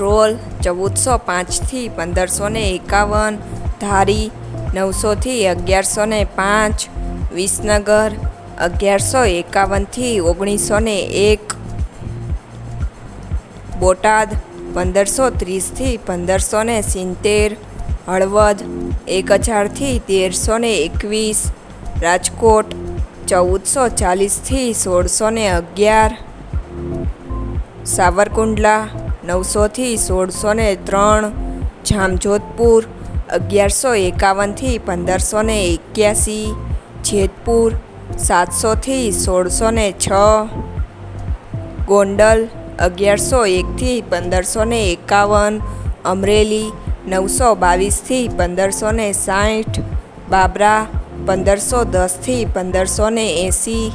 ધ્રોલ ચૌદસો પાંચથી પંદરસો ને એકાવન, ધારી નવસોથી અગિયારસો ને પાંચ, વિસનગર અગિયારસો એકાવનથી ઓગણીસો ને એક, બોટાદ પંદરસો ત્રીસથી પંદરસો ને સિત્તેર, હળવદ એક હજારથી તેરસો ને એકવીસ, રાજકોટ ચૌદસો ચાલીસથી સોળસો ને અગિયાર, સાવરકુંડલા નવસોથી સોળસો ને ત્રણ, જામજોધપુર, અગિયારસો એકાવનથી પંદરસો ને એક્યાસી, જેતપુર સાતસોથી સોળસો ને છ, ગોંડલ, અગિયારસો એકથી પંદરસો ને એકાવન, અમરેલી, નવસો બાવીસથી પંદરસો ને સાઠ, બાબરા, પંદરસો દસથી પંદરસો ને એંસી